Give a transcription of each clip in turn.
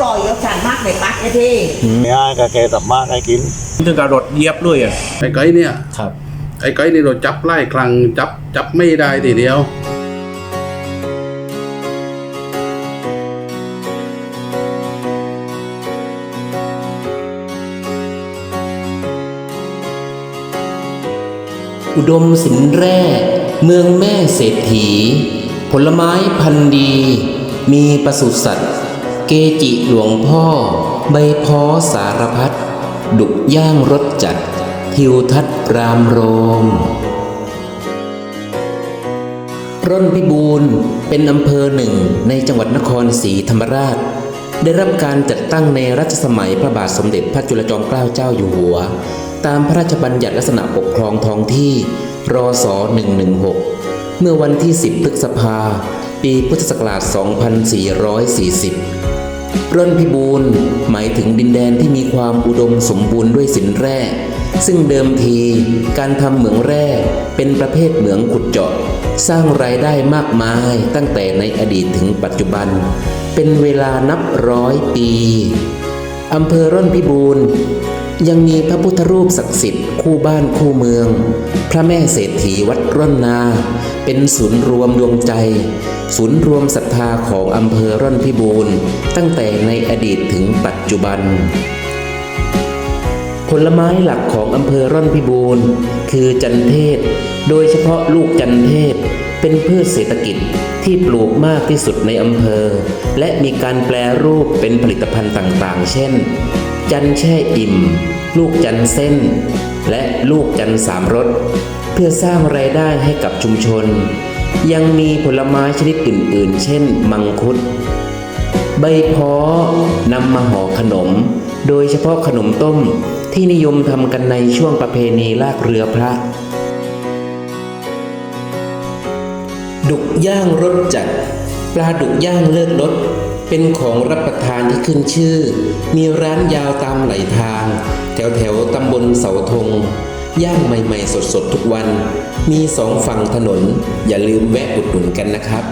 รอยก็สั่งมากเลยปักไอ้ที่ง่ายก็แกสับมากให้กินถึงกับรถเหยียบเลยอะไอ้ไก่เนี่ยครับ ไอ้ไก่นี่เราจับไล่ครั้งจับจับไม่ได้ทีเดียวอุดมสินแร่ เมืองแม่เศรษฐี ผลไม้พันธุ์ดี มีปศุสัตว์เกจิหลวงพ่อ ใบพ้อสารพัดดุกย่างรสจัด ทิวทัศน์รามโรม ร่อนพิบูรณ์เป็นอำเภอหนึ่งในจังหวัดนครศรีธรรมราช ได้รับการจัดตั้งในรัชสมัยพระบาทสมเด็จพระจุลจอมเกล้าเจ้าอยู่หัว ตามพระราชบัญญัติลักษณะปกครองท้องที่รศ116 เมื่อวันที่ 10 พฤษภาปีพุทธศักราช 2440 ร่อนพิบูรณ์หมายถึงดินแดนที่มีความอุดมสมบูรณ์ด้วยสินแร่ ซึ่งเดิมทีการทำเหมืองแร่เป็นประเภทเหมืองขุดเจาะ สร้างรายได้มากมายตั้งแต่ในอดีตถึงปัจจุบัน เป็นเวลานับร้อยปีอำเภอร่อนพิบูรณ์ยังมีพระพุทธรูปศักดิ์สิทธิ์คู่บ้านคู่เมือง พระแม่เศรษฐีวัดร่อนนา เป็นศูนย์รวมดวงใจ ศูนย์รวมศรัทธาของอำเภอร่อนพิบูรณ์ตั้งแต่ในอดีตถึงปัจจุบัน ผลไม้หลักของอำเภอร่อนพิบูรณ์คือจันเทศ โดยเฉพาะลูกจันเทศเป็นพืชเศรษฐกิจที่ปลูกมากที่สุดในอำเภอ และมีการแปลรูปเป็นผลิตภัณฑ์ต่างๆ เช่น จันแช่อิ่ม ลูกจันเส้น และลูกจันสามรส พื่อสร้างรายได้ให้กับชุมชน ยังมีผลไม้ชนิดอื่น ๆ เช่น มังคุด ใบเพาะนำมาห่อขนม โดยเฉพาะขนมต้มที่นิยมทำกันในช่วงประเพณีลากเรือพระ ดุกย่างรสจัด ปลาดุกย่างเลิศรสเป็นของรับประทานที่ขึ้นชื่อ มีร้านยาวตามไหลทาง แถวแถวตำบลเสาธง ย่างใหม่ๆสดๆทุกวัน มีสองฝั่งถนน อย่าลืมแวะอุดหนุนกันนะครับ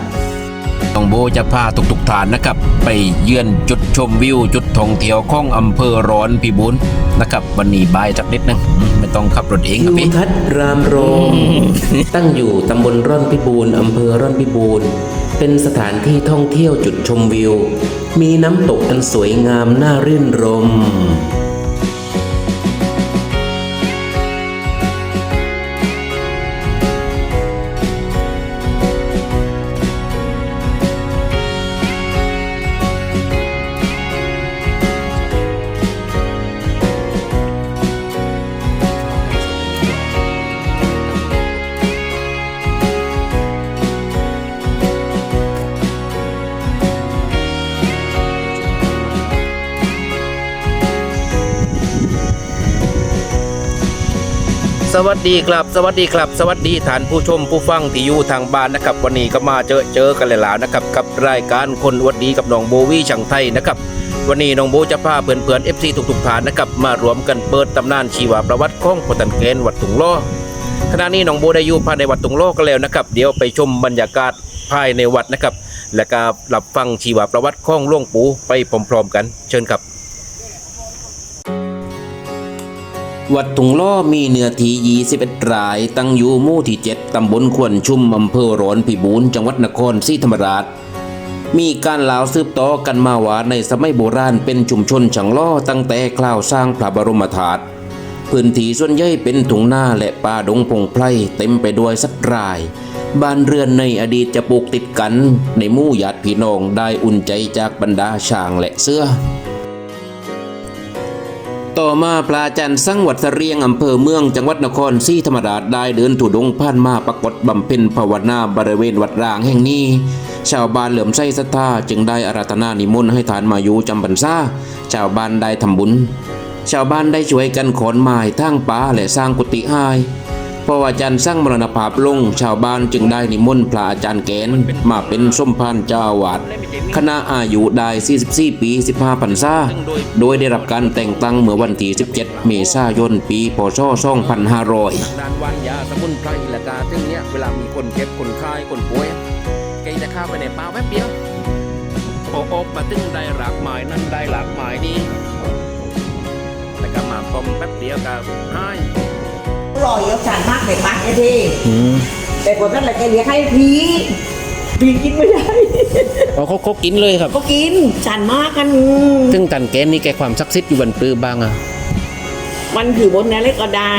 น้องโบจะพาทุกทุกๆทานนะครับ ไปเยือนจุดชมวิว จุดท่องเที่ยวของอำเภอร้อนพิบูลนะครับ วันนี้บายสักนิดนึงอืมไม่ต้องขับรถเองครับทิวพี่ทัศน์รามโรมตั้งอยู่ตำบลร่อนพิบูรณ์อำเภอร่อนพิบูรณ์เป็นสถานที่ท่องเที่ยวจุดชมวิว มีน้ำตกอันสวยงามน่ารื่นรม วัสดีครับ สวัสดีครับ สวัสดีท่านผู้ชมผู้ฟังที่อยู่ทางบ้านนะครับ วันนี้ก็มาเจอเจอกันแล้วนะครับกับรายการคนอวดดีกับน้องโบวี่ช่างไทยนะครับวันนี้น้องโบจะพาเพื่อนๆ FC ทุกๆฐานนะครับมารวมกันเปิดตำนานชีวประวัติของพตันเกนวัดถุงล้อขณะนี้น้องโบได้อยู่ภายในวัดถุงล้อกันแล้วนะครับ เดี๋ยวไปชมบรรยากาศภายในวัดนะครับ และก็รับฟังชีวประวัติของหลวงปู่ไปพร้อมๆกัน เชิญครับ วัดตุงล้อมีเนื้อที่21ราย ตั้งอยู่หมู่ที่ 7 ตำบลควนชุมอำเภอร้อนพิบูรณ์จังหวัดนครศรีธรรมราช มีการลาวสืบต่อกันมาว่าในสมัยโบราณเป็นชุมชนช่างล้อตั้งแต่คราวสร้างพระบรมธาตุพื้นที่ส่วนใหญ่เป็นถุงหน้าและป่าดงพงไพรเต็มไปด้วยสัตว์ราย บ้านเรือนในอดีตจะปลูกติดกัน ในหมู่ญาติพี่น้องได้อุ่นใจจากบรรดาช้างและเสื้อ ต่อมาพระอาจารย์สังวัดเสรียงอำเภอเมืองจังหวัดนครศรีธรรมราชได้เดินถูดงผ่านมาปรากฏบำเพ็ญภาวนาบริเวณวัดร้างแห่งนี้ ชาวบ้านเหลื่อมใสศรัทธาจึงได้อาราธนานิมนต์ให้ฐานมาอยู่จำพรรษาชาวบ้านได้ทำบุญ ชาวบ้านได้ช่วยกันขอนไม้ทั้งป่าและสร้างกุฏิให้ พออาจารย์สร้างมรณภาพลงชาวบ้านจึงได้นิมนต์พระอาจารย์แกนมาเป็นส้มพันเจ้าวาดคณะอายุได้ 44 ปี 15พรรษาโดยได้รับการแต่งตั้งเมื่อวันที่ 17 เมษายนปีพศ2500ด้านวานยาสมุนไพรและกาซึ่งเนี้ยเวลามีคนเจ็บคนไข้คนป่วยแกจะเข้าไปในป่าแป๊บเดียวพอออกมาตึงได้หลากหมายนั้นได้หลากหมายนี้แต่ก็มาพอมแป๊บเดียวก็ใหาย รอยรสชาติมากเลยปักไอ้ที่แต่คนนั้นแหละแกเลี้ยงให้พีพีกินไม่ได้เขาเขาเขากินเลยครับก็กินจานมากกัน ซึ่งตันแกนนี่แกความศักดิ์สิทธิ์อยู่บนปือบางอะมันคือบนอะไรก็ได้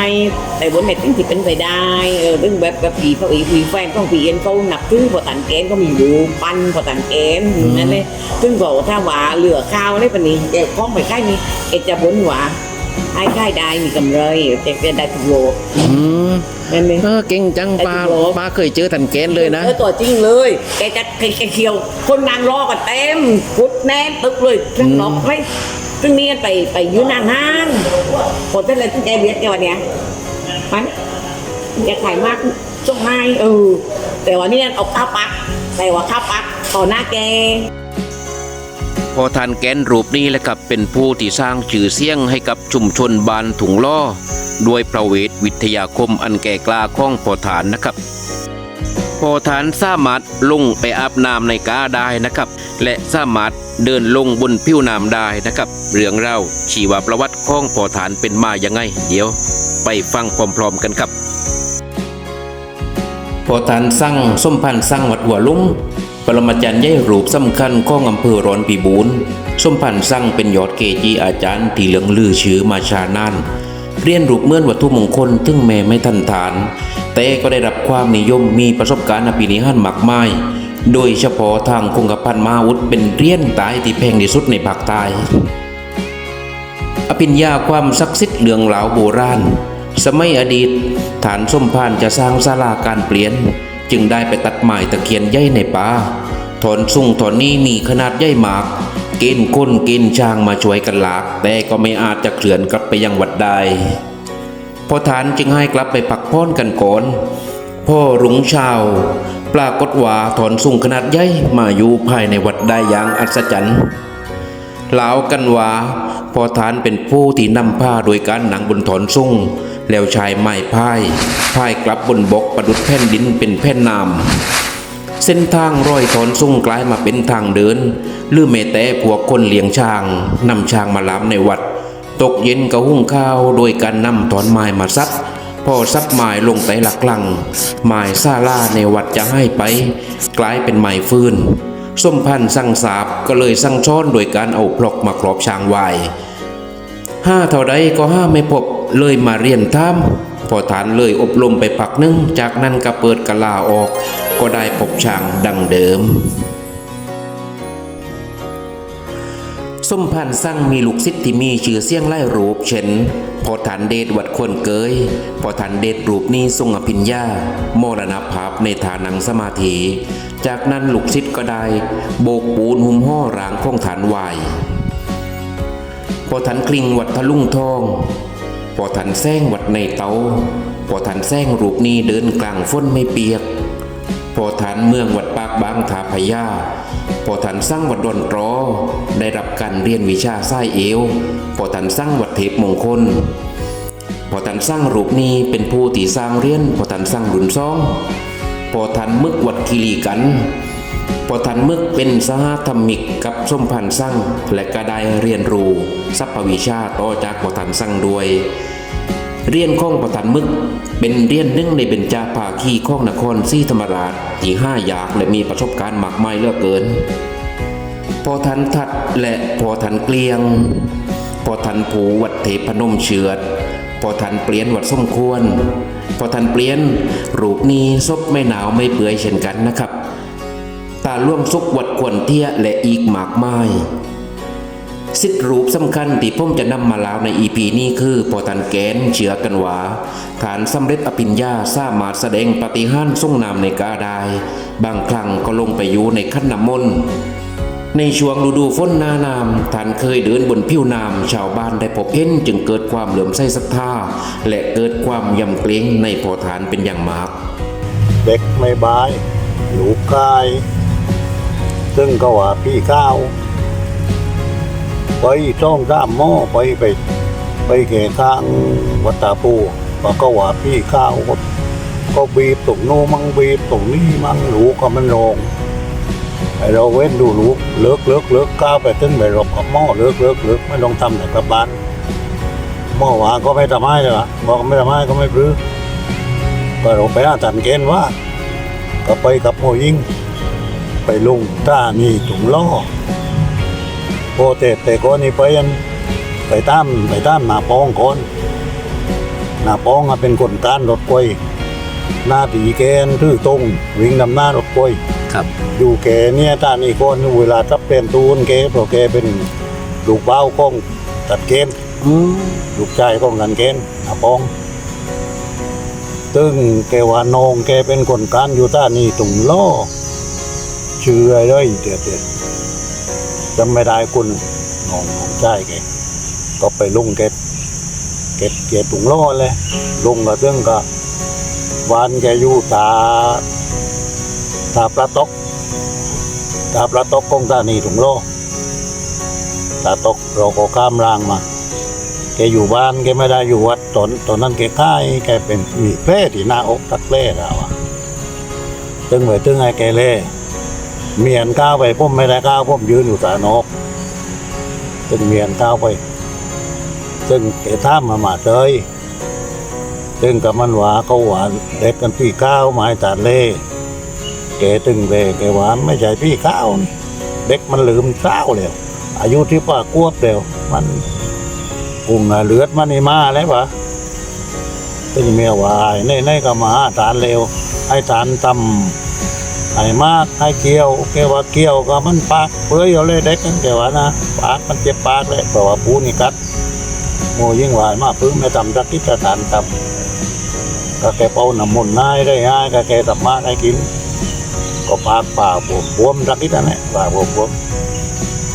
แต่บนเน็ตที่เป็นไปได้เออเรื่องแบบแบบผีพระอีผีแฟนต้องผีเอ็นเขาหนักขึ้นพอตันแกนก็มีอยู่ปั้นพอตันแกนนั่นเลยซึ่งบอกถ้าว่าเหลือข้าวอะไรปนี้เด็กข้องไปใกล้นี้เอกจะบนหวา ให้ใกล้ได้มีกำไรเด็กจะได้ทุกโลอืมนั่นเลยเออเก่งจังป้าไอ้ที่บอกป้าเคยเจอตันแกนเลยนะเออตัวจริงเลยแกจะแกเขียว คนนางรอกันเต็มพุดแน่นตึกเลยทั้งนอกเลยซึ่งนี่ไปไปอยืนนานห้างคนเป็นอะไรที่แกเรียกแกวันเนี้ยมันแกขายมากช่วงไห้เออแต่วันนี้เอาข้าวปักแต่ว่าข้าวปักต่อหน้าแก พอทานแกนรูปนี้และครับเป็นผู้ที่สร้างชื่อเสียงให้กับชุมชนบานถุงล่อด้วยประเวทวิทยาคมอันแก่กล้าข้องพอฐานนะครับ พอฐานสามารถลงไปอาบน้ำในกาได้นะครับ และสามารถเดินลงบนผิวน้ำได้นะครับ เรื่องเล่าชีวประวัติของพอฐานเป็นมายังไง เดี๋ยว ไปฟังพร้อมๆกันครับพอทานสร้างส้มพันธ์สร้างวัดหัวลุง ปรมาจารย์ใหญ่รูปสำคัญของอำเภอร้อนปีบูนส้มพันธ์สร้างเป็นยอดเกจีอาจารย์ที่เหลืองลือชื่อมาชานานเรียนรูปเมื่อนวัตถุมงคลถึงแม้ไม่ทันฐาน แต่ก็ได้รับความนิยมมีประสบการณ์อภินิหารมากมาย โดยเฉพาะทางคงกระพันมาวุธเป็นเรียนตายที่แพงที่สุดในภาคใต้อภิญญาความศักดิ์สิทธิ์เรื่องเหลาโบราณ สมัยอดีต ฐานส้มพานจะสร้างศาลาการเปลี่ยน จึงได้ไปตัดไม้ตะเคียนใหญ่ในป่าถอนสุ่งถอนนี้มีขนาดใหญ่มากเกณฑ์คนเกณฑ์ช้างมาช่วยกันหลาก แต่ก็ไม่อาจจะเคลื่อนกลับไปยังวัดได้พอฐานจึงให้กลับไปพักพ้อนกันก่อนพ่อรุงเชาวปรากฏว่าถอนสุ่งขนาดใหญ่มาอยู่ภายในวัดได้อย่างอัศจรรย์เล่ากันว่าพอทานเป็นผู้ที่นำผ้าโดยการหนังบนถอนสุ่ง แล้วชายไม้พายพายกลับบนบกประดุดแผ่นดินเป็นแผ่นน้ำเส้นทางร้อยถอนสุ่งกลายมาเป็นทางเดิน หรือแม้แต่พวกคนเลี้ยงช้างนำช้างมาลามในวัด ตกเย็นก็หุ้งข้าวโดยการนำถอนไม้มาซับพอซับไม้ลงไปหลักลังไม้ซาล่าในวัดจะให้ไป กลายเป็นไม้ฟืนส้มพันสั่งสาบก็เลยสั่งช้อนโดยการเอาพลอกมาครอบช้างไว้ ห้าเท่าใดก็ห้าไม่พบเลยมาเรียนถ้ำพอฐานเลยอบรมไปปักนึง จากนั้นก็เปิดกะลาออก ก็ได้พบช้างดังเดิมส้มพันธุ์สั่งมีลูกศิษย์ที่มีชื่อเสียงไล่รูปเช่นพอฐานเดชวัดควรเกยพอฐานเดชรูปนี้ทรงอภิญญามรณภาพในฐานังสมาธิ จากนั้นลูกศิษย์ก็ได้ โบกปูนหุ้มห่อรางของฐานไหว พอฐานคลิงวัดทะลุงทอง พอฐานแซงวัดในเตา พอฐานแซงรูปนี้เดินกลางฝนไม่เปียก พอฐานเมืองวัดปากบางทาพยาพอฐานสร้างวัดดอนตรอ ได้รับการเรียนวิชาไส้เอว พอฐานสร้างวัดเทพมงคล พอฐานสร้างรูปนี้เป็นผู้ที่สร้างเรียน พอฐานสร้างรุ่นซ่อง พอฐานมึกวัดคีรีกัน พอฐานมึกเป็นสหธรรมิกกับส้มพันธ์สร้างและก็ได้เรียนรู้ทรัพวิชาต่อจากพอฐานสร้างด้วย เรียนข้องประทันมึก เป็นเรียนหนึ่งในเบญจาภาคีข้องนครศรีธรรมราชที่ห้าอยากและมีประสบการณ์มากมายเลือกเกิน พอทันทัดและพอทันเกลียง พอทันผูวัดเทพนมเฉือดพอทันเปลี่ยนวัดสมควร พอทันเปลี่ยนรูปนี้ซบไม่หนาวไม่เปื่อยเช่นกันนะครับ ตาล่วงซุกวัดควรเทียและอีกมากมายสิทธิรูปสำคัญที่ผมจะนำมาเล่าในอีพีนี้คือพอทันแกนเชื่อกันว่าฐานสำเร็จอภิญญาสามารถแสดงปฏิหารทรงนามในกาได้ บางครั้งก็ลงไปอยู่ในขั้นน้ำมนต์ในช่วงฤดูฝนหนาน้ำท่านเคยเดินบนผิวน้ำชาวบ้านได้พบเห็นจึงเกิดความเหลื่อมใสศรัทธา และเกิดความยำเกรงในพอฐานเป็นอย่างมาก เด็กไม่บายหนูกาย ซึ่งก็ว่าพี่ข้าวไปช่องสามหม้อไปไป ไปเขทางวัดตาปูก็ก็ว่าพี่ข้าวก็บีบตรงโน้มังบีบตรงนี้มังหนูก็มันลงไอเราเว้นดูลูกเลิกเลิกเลิกก้าวไปตึ้งไปรบกับหม้อเลิกเลิกเลิกไม่ต้องทำแต่กลับบ้านหม้อวานก็ไม่ทำให้เลยละบอกไม่ทำให้ก็ไม่ปลื้อก็เราไปหาตันเกณฑ์ว่าก็ไปกับโมยิง ไปลุงท่านี่ถุงล้อโปเตะแต่ก่อนนี่ไปยันไปตามไปตามหนาปองก่อนหนาปองอะเป็นคนการรถกวยหน้าตีแกนทื่อตรงวิ่งนำหน้ารถกวยครับ อยู่แกเนี่ยท่านี่ก่อนเวลาทับเป็นตูนแกเพราะแกเป็นลูกเบ้าของตัดเกณฑ์ลูกชายของกันเกณฑ์หนาปองซึ่งแกว่าน้องแกเป็นคนการอยู่ท่านี่ถุงล้อ ชื่ออะไรเลยเดี๋ยวเดี๋ยวจำไม่ได้คุณน้องน้องชายแกก็ไปลุงเก็บเก็บเก็บถุงล้อเลยลุงก็เรื่องก็วานแกอยู่ตาตาปลาตกตาปลาตกกงตานีถุงโล้อตาตกเราก็ข้ามรางมาแกอยู่บ้านแกไม่ได้อยู่วัดตอนตอนนั้นแกค่ายแกเป็นมีแผลที่หน้าอกตักแผลแล้วอะตึงไว้ตึงไอ้แกเล่ เมียนก้าวไปผมไม่ได้ก้าวผมยืนอยู่ตานกซึ่งเมียนก้าวไป ซึ่งแกท่ามมามาเตยซึ่งกับมันหวาเขาหวานเด็กกันพี่ก้าวหมายตาเล่แกตึงเล่แกหวานไม่ใช่พี่ก้าวเด็กมันลืมเศร้าแล้วอายุที่ป้ากวบแล้วมันกุ้งเลือดมันนี่มาแล้วปะซึ่งเมียวายในในก็มาหาตานเร็วให้ตานตำ ไอ้มากให้เกี่ยวแกว่าเกี่ยวก็มันปากเปื่อยเอาเลยเด็กนั่นแกว่านะปากมันเจ็บปากเลยเพราะว่าปูนี่กัดโมยิ่งหวายมากพึ่งไม่ทำสักกิจทานทำก็แกเป่าน้ำมนต์นายได้ง่ายก็แกทำมากให้กิน ก็ปากป่าบวมบวมสักกิจนั่นแหละปากบวมบวม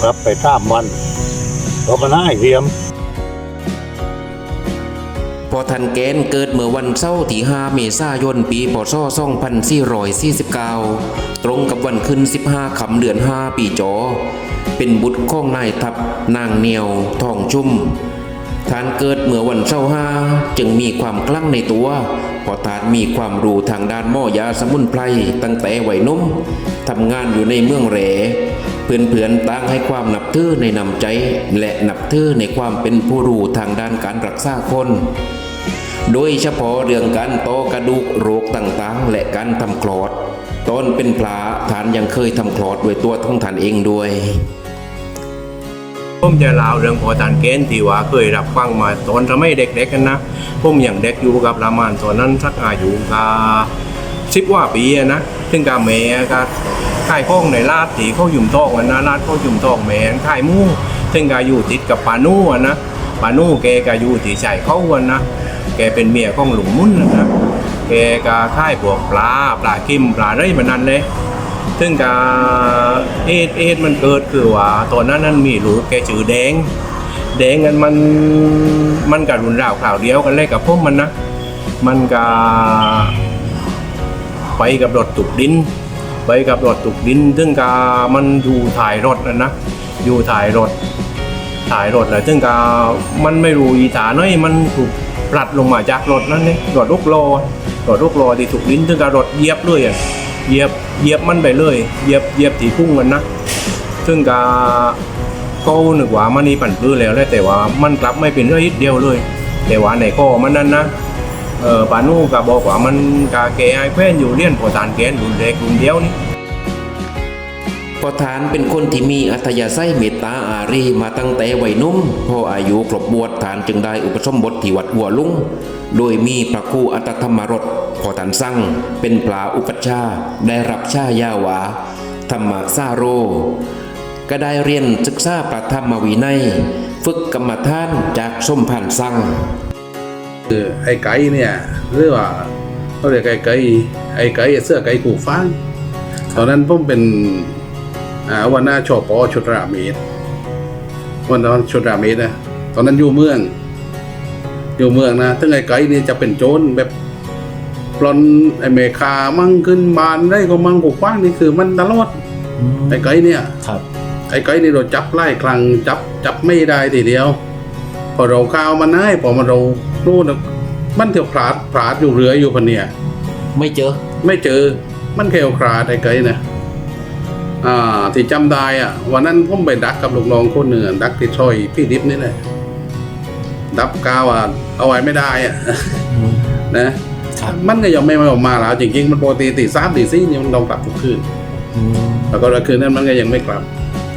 รับไปสามวันก็มาน่าเรียม อทันแกนเกิดเมื่อวันเสาร์ที่ 5 เมษายน ปีพศ2449 ตรงกับวันขึ้น 15 คำเดือน 5 ปีจอ เป็นบุตรของนายทัพนางเหนียวทองชุ่มทานเกิดเมื่อวันเสาร์ห้าจึงมีความคลั่งในตัวพอทานมีความรู้ทางด้านหม้อยาสมุนไพรตั้งแต่วัยนุ่มทำงานอยู่ในเมืองเหร เพื่อนๆต่างให้ความนับถือในนำใจ และนับถือในความเป็นผู้รู้ทางด้านการรักษาคน โดยเฉพาะเรื่องการโตกระดูกโรคต่างๆ และการทำคลอด ตอนเป็นพระฐานยังเคยทำคลอดด้วยตัวท้องฐานเองด้วยผมจะเล่าเรื่องพอตานเกณฑ์ที่ว่าเคยรับฟังมาตอนสมัยเด็กๆกันนะผมอย่างเด็กอยู่กับประมาณตอนนั้นสักอายุกาสิบว่าปีอะนะซึ่งกาแม่ก็ ค่ายข้องในลาดที่เขายุ่มทองกันนะลาดเขายุ่มทองแม่ค่ายมู่ซึ่งก็อยู่ติดกับปานู่อะนะปานู่แกก็อยู่ที่ชายเขาอะนนะแกเป็นเมียของหลวงมุ่นนะนะแกก็ค่ายพวกปลาปลากิมปลาอะไรมันนั่นเลยซึ่งกาเอดเอดมันเกิดคือว่าตอนนั้นนั้นมีหลูกแกชื่อแดง แดงกันมันมันกับรุนราวข่าวเดียวกันเลยกับพวกมันนะ มันกาไปกับรถตุกดิน ไปกับรถตุกดินซึ่งกามันอยู่ถ่ายรถนะนะอยู่ถ่ายรถถ่ายรถเลยซึ่งกามันไม่รู้อีสาน้อยมันถูกปลัดลงมาจากรถนั่นนี่รถลูกโลรถลูกโลที่ถูกดินซึ่งการถเหยียบเลยอะเหยียบเหยียบมันไปเลยเหยียบเหยียบถีพุ่งมันนะซึ่งกาก็นึกว่ามันนี่ปั่นพื้นแล้วแหละแต่ว่ามันกลับไม่เป็นเรื่องนิดเดียวเลย แต่ว่าในข้อมันนั้นนะ เออปานูก็บอกว่ามันกาแกไอ้แฟนอยู่เลี้ยนพอตานแกนรุ่นเด็กรุ่นเดียวนี่พอทานเป็นคนที่มีอัธยาศัยเมตตาอารีมาตั้งแต่วัยนุ่มพออายุครบบวชทานจึงได้อุปสมบทที่วัดหัวลุงโดยมีพระครูอัตธรรมรสพอทานสั่งเป็นปลาอุปชาได้รับชายาวาธรรมซาโร ก็ได้เรียนศึกษาประธรรมวินัย ฝึกกรรมฐานจากสมพันธ์สั่ง คือไอ้ไก่เนี่ยเรียกว่าเขาเรียกไอ้ไก่ไอ้ไก่เสื้อไก่กูฟ้างตอนนั้นผมเป็นอ่าวันหน้าชอปอชุดราเมตรวันนั้นชุดราเมตรนะตอนนั้นอยู่เมือง อยู่เมืองนะทั้งไอ้ไก่เนี่ยจะเป็นโจรแบบปลอนไอ้เมคามั่งขึ้นมานได้ก็มั่งกูฟ้างนี่คือมันตลอดไอ้ไก่เนี่ยครับไอ้ไก่นี่เราจับไล่ครั้งจับจับไม่ได้ทีเดียว พอเราข้าวมันให้พอมาเรา นู่นน่ะมันเที่ยวพลาดพลาดอยู่เรืออยู่พันเนี่ย ไม่เจอ ไม่เจอ มันแค่คลาดไอ้ไก่นะอ่า ที่จำได้อะ วันนั้นผมไปดักกับลูกน้องคนหนึ่งอะดักที่ซอยพี่ดิบนี่แหละดับกาวอะเอาไว้ไม่ได้อะ นะครับมันก็ยังไม่มาออกมาแล้วจริงๆมันปกติตีสามตีสี่นี่มันต้องกลับทุกคืนแล้วก็คืนนั้นมันก็ยังไม่กลับ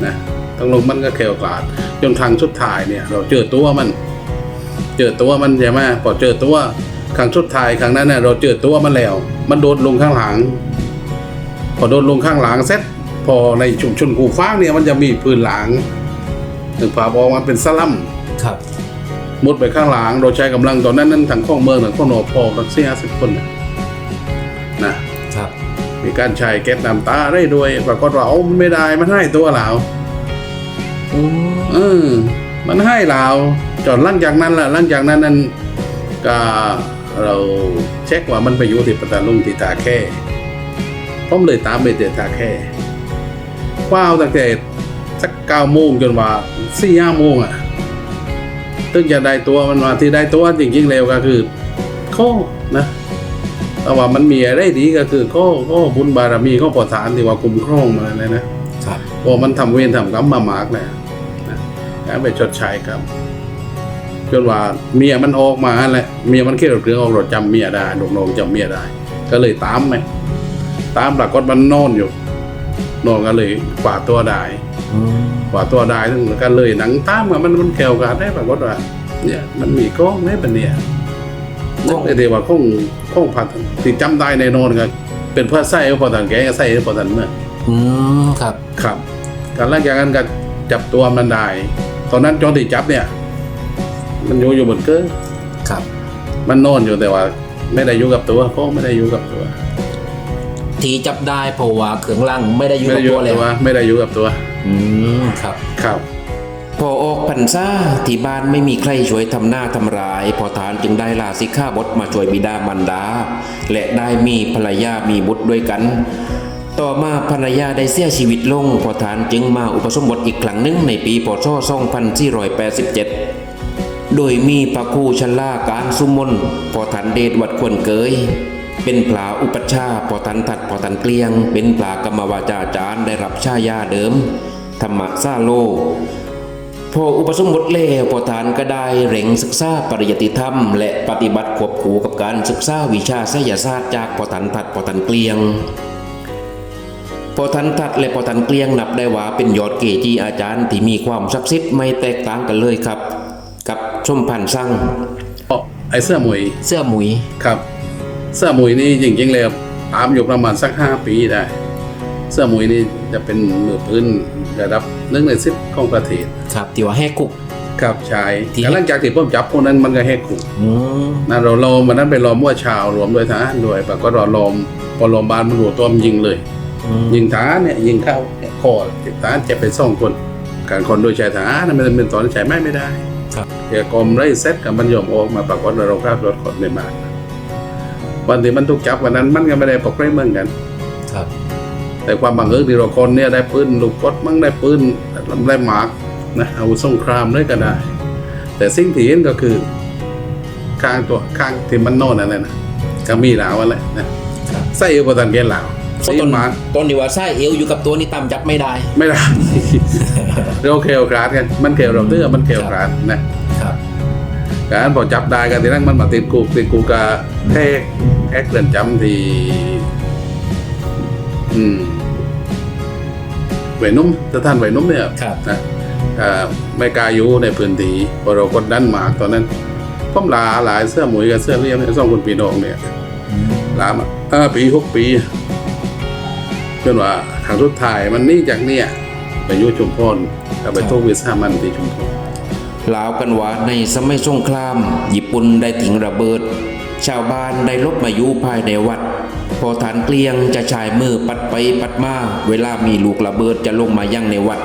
นะต้องลงมันก็เคลกลาดจนครั้งสุดท้ายเนี่ย เราเจอตัวมัน เจอตัวมันใช่ไหมพอเจอตัวครั้งสุดท้ายครั้งนั้นเนี่ยเราเจอตัวมันแล้ว มันโดดลงข้างหลัง พอโดนลงข้างหลังเสร็จพอในชุมชนกูฟ้างเนี่ยมันจะมีปืนหลังถึงฝาบอกมันเป็นสลัมครับมุดไปข้างหลังเราใช้กำลังตอนนั้นนั้นทางข้องเมืองทางข้องนอพอกันสี่ห้าสิบคนน่ะนะครับ มีการใช้แก๊สน้ำตาได้ด้วยปรากฏว่าเอามันไม่ได้มันให้ตัวเราเออ มันให้เราจนหลังจากนั้นล่ะหลังจากนั้นนั้นก็เราเช็คว่ามันไปอยู่ที่ปัตตาลุงที่ตาแค่ผมเลยตามไปเตตาแค่ว้าวตั้งแต่สักเก้าโมงจนว่าสี่ห้าโมงอะตึงจะได้ตัวมันมาที่ได้ตัวจริงๆแล้วก็คือข้อนะแต่ว่ามันมีอะไรดีก็คือข้อข้อบุญบารมีข้อปอฐานที่ว่าคุ้มครองมาเลยนะครับพอมันทำเวรทำกรรมมามากแล้วนะแล้ว ไปชดใช้กรรมจนว่าเมียมันออกมาแหละเมียมันเขี่ยวเครื่องออกรถจำเมียได้ลูกน้องจำเมียได้ ก็เลยตามไปตามปรากฏมันนอนอยู่นอนก็เลยกวาดตัวได้กว่าตัวได้ทั้งกันเลยหนังตามอะมันมันแขวกันได้ปรากฏว่าเนี่ยมันมีกล้องได้ปะเนี่ยกล้องนึกได้ว่าข้องข้องผัดที่จำได้ในนอนกันเป็นเพื่อไส้พอตันแกไส้พอตันเมื่ออืมครับ ครับการหลังจากนั้นก็จับตัวมันได้ ตอนนั้นจอนที่จับเนี่ย มันอยู่อยู่บนเกอครับ มันนอนอยู่แต่ว่า ไม่ได้อยู่กับตัวข้องไม่ได้อยู่กับตัว ทีจับได้เพราะว่าเขืองล่างไม่ได้อยู่ไม่กัได้บอยู่ตัวกับเลยตัวไม่ได้อยู่กับตัว อืมครับ ครับ พอออกพรรษาที่บ้านไม่มีใครช่วยทำหน้าทำราย พอทานจึงได้ลาสิกขาบทมาช่วยบิดามารดา และได้มีภรรยามีบุตรด้วยกัน ต่อมาภรรยาได้เสียชีวิตลงพอทานจึงมาอุปสมบทอีกครั้งหนึ่งในปีพศ2487 โดยมีพระครูชลาการสุมนพอทันเดชวัดควรเกย เป็นผลาอุปัชฌาย์พอทันทัดพอทันเกลียง เป็นผลากรรมวาจาจารย์ได้รับชายาเดิม ธรรมะซาโลพออุปสมบทแล้วพอทานก็ได้เร่งศึกษาปริยัติธรรม และปฏิบัติควบคู่กับการศึกษาวิชาไสยศาสตร์จากพอทันทัดพอทันเกลียง พอทันทัดและพอทันเกลียงนับได้ว่าเป็นยอดเกจีอาจารย์ที่มีความศักดิ์สิทธิ์ไม่แตกต่างกันเลยครับ กับชมพันธ์สั่งไอ้เสื้อหมวยเสื้อหมุยครับ เสื้อหมุยนี่จริงๆแล้วตามอยู่ประมาณสักห้าปีได้ เสื้อหมุยนี่จะเป็นมือปืนระดับหนึ่งในสิบของประเทศครับที่ว่าแหกคุก ครับชายที่ แต่หลังจากที่ผมจับพวกนั้นมันก็แหกคุก อืมนะเราลอมวันนั้นไปล้อมมั่วชาวรวมด้วยทหารด้วยปรากฏว่าล้อมพอล้อมบ้านมันรัวตัวมันยิงเลยอืม ยิงทหารเนี่ยยิงเข้าเนี่ยคอเจ็บทหารเจ็บไปสองคน การคนโดยใช้ทหารนะมันเป็นตอนใช้ไม่ไม่ได้ครับเดี๋ยวกรมไล่เซตกับมันยอมออกมาปรากฏว่าเราคราบรถขนไม่มาวันที่มันถูกจับวันนั้นมันก็ไม่ได้ปกเร่เหมือนกัน ครับ แต่ความบังเอิญที่เราคนเนี่ยได้ปืนลูกกดมั่งได้ปืนได้หมากนะอาวุธสงครามด้วยก็ได้ แต่สิ่งที่เห็นก็คือข้างตัวข้างที่มันโน่นอะไรนะก็มีหลาวอะไรนะครับใส่อุปทานเกณฑ์หลาวเพราะสี ตอนหมากตอนที่ว่าไส้เอวอยู่กับตัวนี่ตามจับไม่ได้ ไม่ได้เราเคลกราดกันมันเคลเราเตื้อมันเคลกราดนะครับการพอจับได้กันทีนั้นมันมาติดกูติดกูกะแทกแอกเรือนจำที่อืมไหวนุ่มสถานไหวนุ่มเนี่ยครับนะอ่าไม่กล้าอยู่ในพื้นที่เพอเรากดดันหมากตอนนั้นผมลาหลายเสื้อหมวยกับเสื้อเลี้ยงเนี่ยสองคนปีน้องเนี่ยลามาเออปีหกปี จนว่าครั้งสุดท้ายมันนี่จากเนี่ยไปยู่ชุมพรก็ไปทุกวิสามันที่ชุมพรลาวกันว่าในสมัยสงคราม ญี่ปุ่นได้ทิ้งระเบิด ชาวบ้านได้ลบมาอยู่ภายในวัด พอฐานเกลียงจะชายมือปัดไปปัดมาเวลามีลูกระเบิดจะลงมายั่งในวัด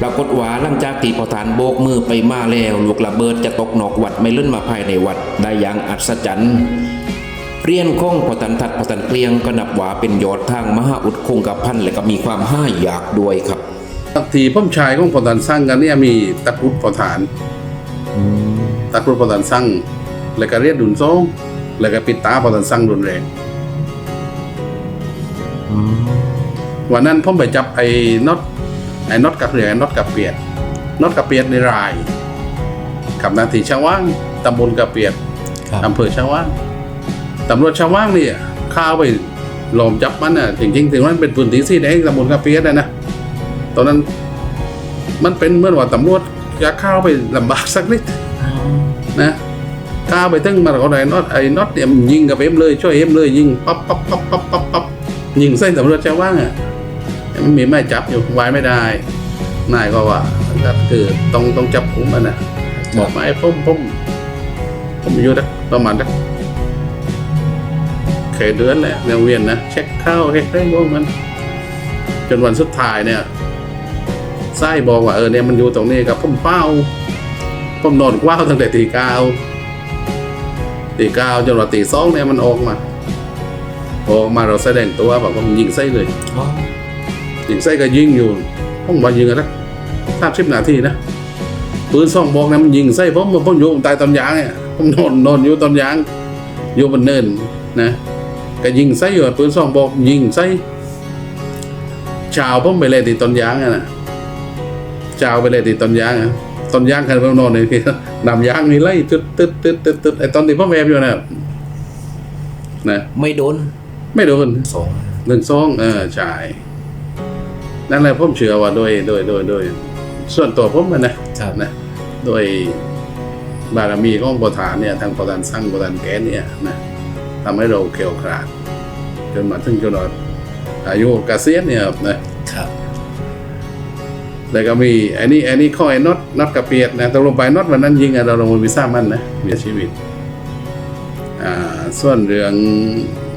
ปรากฏว่าหลังจากที่พอฐานโบกมือไปมาแล้ว ลูกระเบิดจะตกนอกวัดไม่เลื่อนมาภายในวัดได้อย่างอัศจรรย์ เรียนข้องพอตันทัดพอตันเกลียงก็นับว่าเป็นยอดทางมหาอุดคงกระพันและก็มีความห้าอยากด้วยครับทีพ่อมชายของพอตันสร้างกันเนี่ยมีตะกรุดพอฐานตะกรุดพอตันสร้างแล้วก็เรียกดุนซองแล้วก็ปิดตาพอตันสร้างรุนแรงวันนั้นผมไปจับไอ้น็อตไอ้น็อตกับเหลือไอ้น็อตกับเปียดน็อตกับเปียดในรายขับนาทีชาวว่างตำบลกับเปียดครับอำเภอชาวว่าง ตำรวจชาวว่างนี่เข้าไปหลอมจับมันน่ะจริงๆถึงมันเป็นพื้นที่สีแดงตำบลกับเปียดนะนะตอนนั้นมันเป็นเมื่อว่าตำรวจจะเข้าไปลำบากสักนิดนะข้าไปถึงมันก็ได้น็อตไอ้น็อตเนี่ยยิงกับเอ็มเลยช่วยเอ็มเลยยิงปั๊บปั๊บปั๊บปั๊บปั๊บปั๊บยิงใส่ตำรวจชาวว่างอะมันมีไม้จับอยู่ไว้ไม่ได้นายก็ว่าก็คือต้องต้องจับคุมมันนะบอกมาไอ้ผมผมผมอยู่นะประมาณนะ เคยเดือนแหละแนวเวียนนะเช็คเข้าเช็คได้โยมมัน จนวันสุดท้ายเนี่ยไส้บอกว่าเออเนี่ยมันอยู่ตรงนี้กับผมเป้าผมนอนกว้าวตั้งแต่ตีเก้าตีเก้าจนว่าตีสองเนี่ยมันออกมาออกมาเราแสดงตัวแบบว่ามันยิงไส้เลยยิงไส้ก็ยิงอยู่ห้องบอลยิงกันนะสามสิบนาทีนะปืนซ่องบอกนะมันยิงไส้ผมผมอยู่ตายตอนยางเนี่ยผมนอนนอนอยู่ตอนยางอยู่บนเนินนะ ก็ยิงไส้อยู่ปืนซ่องบอกยิงไส้ชาวผมไปเลยตีตอนยางอะนะชาวไปเลยตีตอนยางอะตอนยางกันผมนอนเลยคือนำยางนี่ไล่ตึ๊ดตึ๊ดตึ๊ดตึ๊ดตึ๊ดไอตอนที่ผมแอบอยู่นะนะไม่โดน ไม่โดนสองหนึ่งซองเออใช่นั่นแหละผมเชื่อว่าโดยโดยโดยโดยส่วนตัวผมอะนะครับนะโดยบารมีของประธานเนี่ยทางประธานสร้างประธานแกนเนี่ยนะ ทำให้เราเขียวขราดจนมาถึงจนเราอายุเกษียณเนี่ยนะครับแล้วก็มีอันนี้อันนี้ข้อไอ้น็อตน็อตกระเปียดนะตกลงไปน็อตวันนั้นยิงอะเราลงมาวิซ่ามันนะเสียชีวิต อ่า ส่วนเรื่อง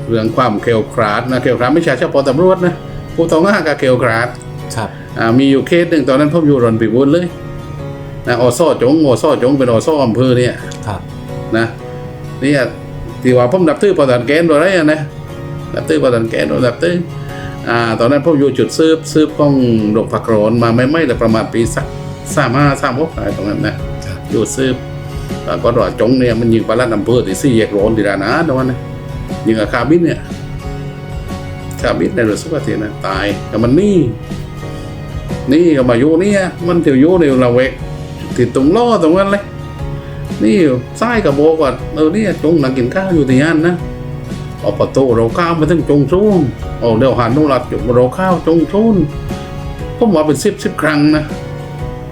เรื่องความเขียวขราดนะเขียวขราดไม่ใช่เฉพาะตำรวจนะผู้ต้องหาก็เขียวขราดครับอ่ามีอยู่เคสหนึ่งตอนนั้นผมอยู่รอนปีบุญเลยนะอสจงอสจงเป็นอสอำเภอเนี่ยครับนะเนี่ย ที่ว่าผมดับตื้อประธานแกนอะไรอะนะดับตื้อประธานแกนดับตื้ออ่าตอนนั้นผมอยู่จุดซืบซืบป้องดกผักโรนมาไม่ไม่แต่ประมาณปีสักสามห้าสามหกอะไรตรงนั้นนะอยู่ซืบแล้วก็รอจงเนี่ยมันยิงปลาลัดอำเภอที่สี่แยกโรนที่ร้านอาหารตรงนั้นนะยิงกับคาบินเนี่ยคาบินในรถสุขทีนะตายแต่มันนี่นี่ก็มาอยู่เนี่ยมันเที่ยวอยู่ในละเวกติดตรงล้อตรงนั้นเลย นี่ไส้กับโบอกว่าเออเนี่ยจงนั่งกินข้าวอยู่ที่นั่นนะเอาประตูเราข้าวมาถึงจงชูนเอาเดี๋ยวหันนุ่งหลัดอยู่เราข้าวจงชูนผมว่าเป็นสิบสิบครั้งนะ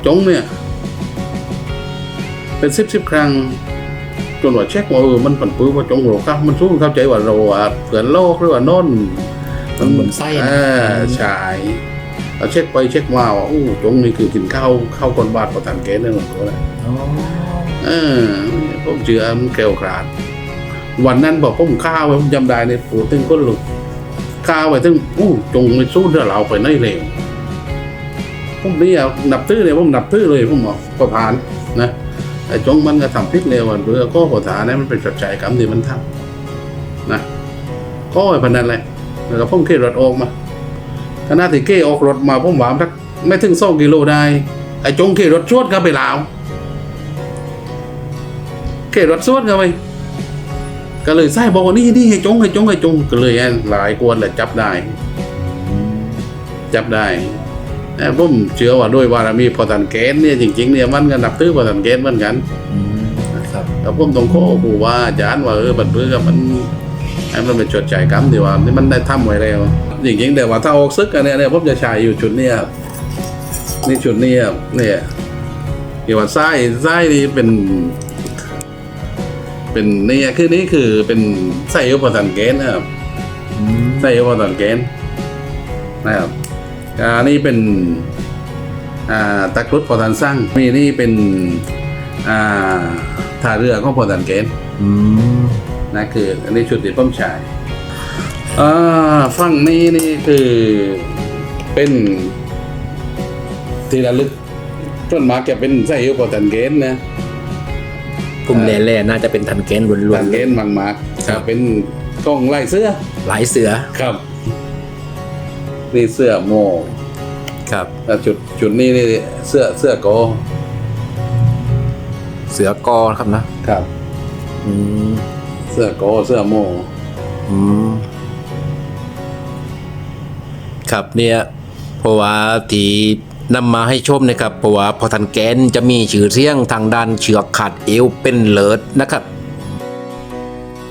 จงเนี่ย เป็นสิบสิบครั้งจนว่าเช็คว่าเออมันปั่นปื้อว่าจงเราข้าวมันสู้เข้าใจว่าเราอะเผื่อนโลกหรือว่านอนมันเหมือนไส้นะเออใช่เราเช็คไปเช็คมาว่าอู้จงนี่คือกินข้าวข้าวคนบาทประทานเกณฑ์นั่นหรอกนะอ๋อ เออผมเชื่อมันเกลียวกราด วันนั้นบอกผมข้าวไว้ผมจำได้ในปูตึงก้นหลุดข้าวไว้ตึงอู้จงไม่สู้เรื่อเราไปไหนเลยผมนี่อะนับตื้อเลยผมนับตื้อเลยผมบอกประธานนะไอ้จงมันก็ทำพิษเร็วอะเรือก็ประธานนะมันเป็นจดใจกรรมที่มันทำนะก็ไอ้พันนั้นแหละแล้วก็ผมขี่รถออกมาขณะที่เกออกรถมาผมหวามทักไม่ถึงสองกิโลได้ไอ้จงขี่รถชวดก็ไปลาว ขตวัดสวนกันไปก็เลยใส่บอกว่านี่นี่ให้จงให้จงให้จงก็เลยหลายกวนแหละจับได้ จับได้แต่ผมเชื่อว่าด้วยบารมีพอตันเกณฑ์เนี่ยจริงๆเนี่ยมันก็นับถือพอตันเกณฑ์เหมือนกันอืมครับแต่ผมต้องขอผู้ว่าอาจารย์ว่าเออบัดเพื่อกับมันให้มันเป็นจดใจกรรมดีว่านี่มันได้ทำไว้แล้วจริงๆแต่ว่าถ้าออกซึกกันเนี่ยเนี่ยผมจะใช้อยู่ชุดเนี้ยนี่ชุดเนี้ยเนี่ยที่ว่าไส้ไส้นี่เป็น เป็นเนี่ยคือนี่คือเป็นไส้อุปทานเกณฑ์นะครับอืมไส้อุปทานเกณฑ์นะครับอันนี้เป็นอ่าตะกรุดพอทานสร้างมีนี่เป็นอ่าท่าเรือของพอทานเกณฑ์อืมนะคืออันนี้ชุดที่ป้อมชายอ่าฝั่งนี้นี่คือเป็นที่ระลึกต้นมาแกเป็นไส้อุปทานเกณฑ์นะ กลุ่มแหล่ๆน่าจะเป็นทันเกณฑ์ล้วทานนเกณฑ์มากมากๆครับ เป็นกล้องไล่เสื้อๆหลายเสือครับ นี่เสื้อโมครับ แล้วจุดจุดนี้นี่เสื้อเสื้อโกเสือกอครับนะครับ อืมเสื้อโกเสื้อโมอืมครับเนี่ยเพราะว่าที่ นำมาให้ชมนะครับเพราะว่าพอทันแกนจะมีชื่อเสียงทางด้านเชือกขาดเอวเป็นเลิศนะครับ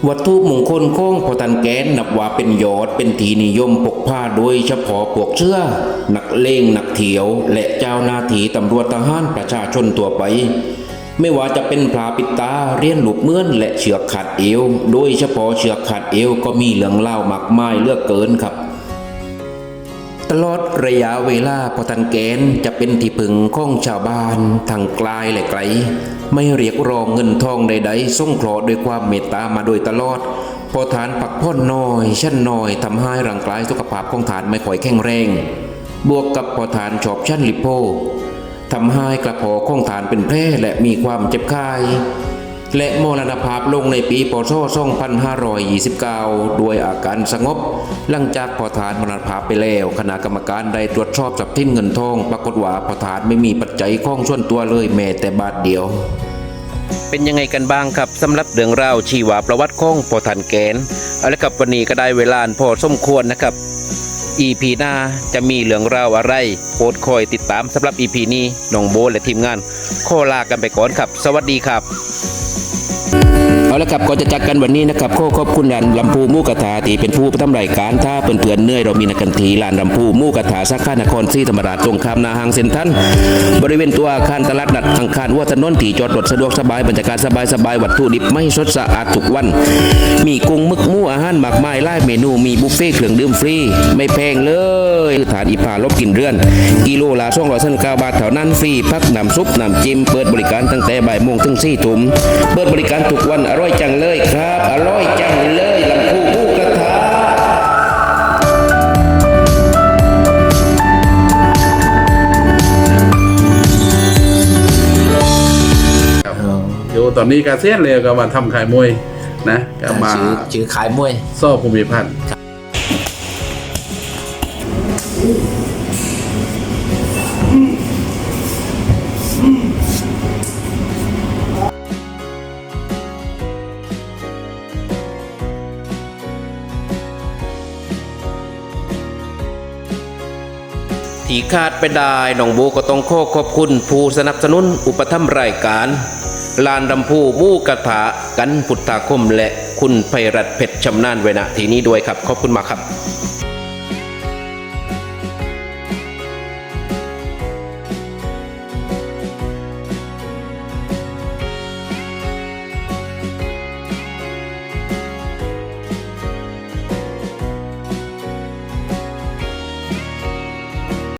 วัตถุมงคลของพอตันแกนนับว่าเป็นยอดเป็นทีนิยมปกผ้าโดยเฉพาะพวกเชื่อนักเลงนักเถียว และเจ้าหน้าที่ตำรวจทหารประชาชนตัวไป ไม่ว่าจะเป็นพลาปิดตาเรียนหลุบเมื่อนและเชือกขาดเอว โดยเฉพาะเชือกขาดเอวก็มีเรื่องเล่ามากมายเลือกเกินครับ ลอดระยะเวลาพอตันแกนจะเป็นที่พึ่งของชาวบ้านทางไกลและไกล ไม่เรียกร้องเงินทองใดๆส่งเคราะห์ด้วยความเมตตามาโดยตลอด พอฐานปักพ่อนน้อยชั้นน้อยทำให้ร่างกายสุขภาพของฐานไม่ค่อยแข็งแรง บวกกับพอฐานชอบชั้นลิโพทำให้กระเพาะของฐานเป็นแผลและมีความเจ็บคาย และมรณภาพลงในปีพศ2529 ด้วยอาการสงบ หลังจากพอทานมรณภาพไปแล้วคณะกรรมการได้ตรวจสอบทรัพย์สินเงินทอง ปรากฏว่าพอทานไม่มีปัจจัยข้องส่วนตัวเลยแม้แต่บาทเดียว เป็นยังไงกันบ้างครับสำหรับเรื่องราวชีวประวัติของพอทานแกนเอาละครับวันนี้ก็ได้เวลาพอสมควรนะครับ EP หน้าจะมีเรื่องราวอะไรโปรดคอยติดตามสำหรับ EP นี้น้องโบและทีมงานขอลากันไปก่อนครับ สวัสดีครับ เอาละครับก่อนจะจากกันวันนี้นะครับขอขอบคุณร้านลำพูมู่กระถาที่เป็นผู้ประทำรายการถ้าเพื่อนๆเหนื่อยเรามีนักกันทีร้านลำพูมู่กระถาสาขานครศรีธรรมราชตรงข้ามนาหางเซ็นทรัลบริเวณตัวอาคารตลาดนัดอังคารวัวถนนที่จอดรถสะดวกสบายบรรยากาศสบายสบายวัตถุดิบไม่สดสะอาดทุกวัน มีกุ้งมึกมูอาหารมากมายหลายเมนูมีบุฟเฟ่เครื่องดื่มฟรี ไม่แพงเลยฐานอีพาลบกินเรือน กิโลละช่องร้อยสันเก้าบาทเท่านั้นฟรีพักน้ำซุปน้ำจิ้มเปิดบริการตั้งแต่บ่ายโมงถึงสี่ทุ่มเปิดบริการทุกวันอร่อยจังเลยครับ อร่อยจังเลยลำพูผู้กระทะครับอยู่ตอนนี้กาเซียนเลยก็มาทำขายมวยนะก็มาชื่อชื่อขายมวย ซ่อภูมิพัฒน์ ที่ขาดไปได้น้องโบก็ต้องขอขอบคุณผู้สนับสนุนอุปถัมภ์รายการลานดำพูมู่กระถากันพุทธาคมและคุณไพรัตเพชรชำนาญเวนาทีนี้ด้วยครับ ขอบคุณมากครับ